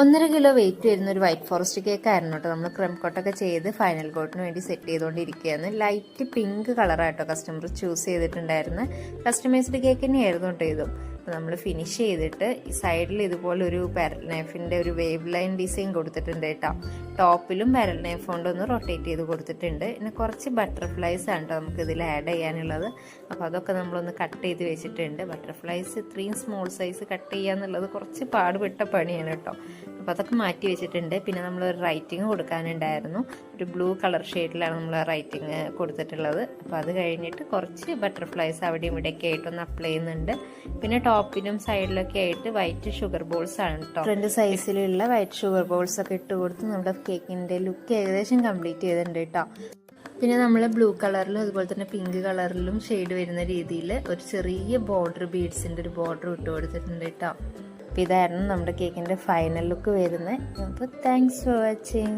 ഒന്നര kilo weight വരുന്ന ഒരു വൈറ്റ് ഫോറസ്റ്റ് കേക്ക് ആയിരുന്നു കേട്ടോ. നമ്മൾ ക്രം കോട്ടൊക്കെ ചെയ്ത് ഫൈനൽ കോട്ടിന് വേണ്ടി സെറ്റ് ചെയ്തുകൊണ്ടിരിക്കുകയാണ് ലൈറ്റ് പിങ്ക് കളറായിട്ടോ കസ്റ്റമർ ചൂസ് ചെയ്തിട്ടുണ്ടായിരുന്നു. കസ്റ്റമൈസ്ഡ് കേക്ക് തന്നെയായിരുന്നു കേട്ടോ ഇതും. അപ്പോൾ നമ്മൾ ഫിനിഷ് ചെയ്തിട്ട് സൈഡിൽ ഇതുപോലെ ഒരു നൈഫിന്റെ ഒരു വേവ് ലൈൻ ഡിസൈൻ കൊടുത്തിട്ടുണ്ട് കേട്ടോ. ടോപ്പിലും വിരൽ നൈഫ് കൊണ്ട് ഒന്ന് റൊട്ടേറ്റ് ചെയ്ത് കൊടുത്തിട്ടുണ്ട്. പിന്നെ കുറച്ച് ബട്ടർഫ്ലൈസ് ആണ് കേട്ടോ നമുക്ക് ഇതിൽ ആഡ് ചെയ്യാനുള്ളത്. അപ്പോൾ അതൊക്കെ നമ്മളൊന്ന് കട്ട് ചെയ്ത് വെച്ചിട്ടുണ്ട്. ബട്ടർഫ്ലൈസ് ഇത്രയും സ്മോൾ സൈസ് കട്ട് ചെയ്യുക എന്നുള്ളത് കുറച്ച് പാടുപെട്ട പണിയാണ് കേട്ടോ അപ്പോൾ അതൊക്കെ മാറ്റി വെച്ചിട്ടുണ്ട്. പിന്നെ നമ്മൾ ഒരു റൈറ്റിംഗ് കൊടുക്കാനുണ്ടായിരുന്നു. ഒരു ബ്ലൂ കളർ ഷെയ്ഡിലാണ് നമ്മൾ റൈറ്റിംഗ് കൊടുത്തിട്ടുള്ളത്. അപ്പോൾ അത് കഴിഞ്ഞിട്ട് കുറച്ച് ബട്ടർഫ്ലൈസ് അവിടെയും ഇവിടെയൊക്കെ ആയിട്ടൊന്ന് അപ്ലൈ ചെയ്യുന്നുണ്ട്. പിന്നെ ടോപ്പിലും സൈഡിലൊക്കെ ആയിട്ട് വൈറ്റ് ഷുഗർ ബോൾസ് ആണ് കേട്ടോ രണ്ട് സൈസിലുള്ള വൈറ്റ് ഷുഗർ ബോൾസ് ഒക്കെ ഇട്ട് കൊടുത്ത് നമ്മുടെ കേക്കിന്റെ ലുക്ക് ഏകദേശം കംപ്ലീറ്റ് ചെയ്തിട്ടുണ്ട് കേട്ടോ പിന്നെ നമ്മൾ ബ്ലൂ കളറിലും അതുപോലെ തന്നെ പിങ്ക് കളറിലും ഷെയ്ഡ് വരുന്ന രീതിയിൽ ഒരു ചെറിയ ബോർഡർ ബീഡ്സിന്റെ ഒരു ബോർഡർ ഇട്ട് കൊടുത്തിട്ടുണ്ട് കേട്ടോ അപ്പോൾ ഇതായിരുന്നു നമ്മുടെ കേക്കിന്റെ ഫൈനൽ ലുക്ക് വരുന്നത്. അപ്പോൾ താങ്ക്സ് ഫോർ വാച്ചിങ്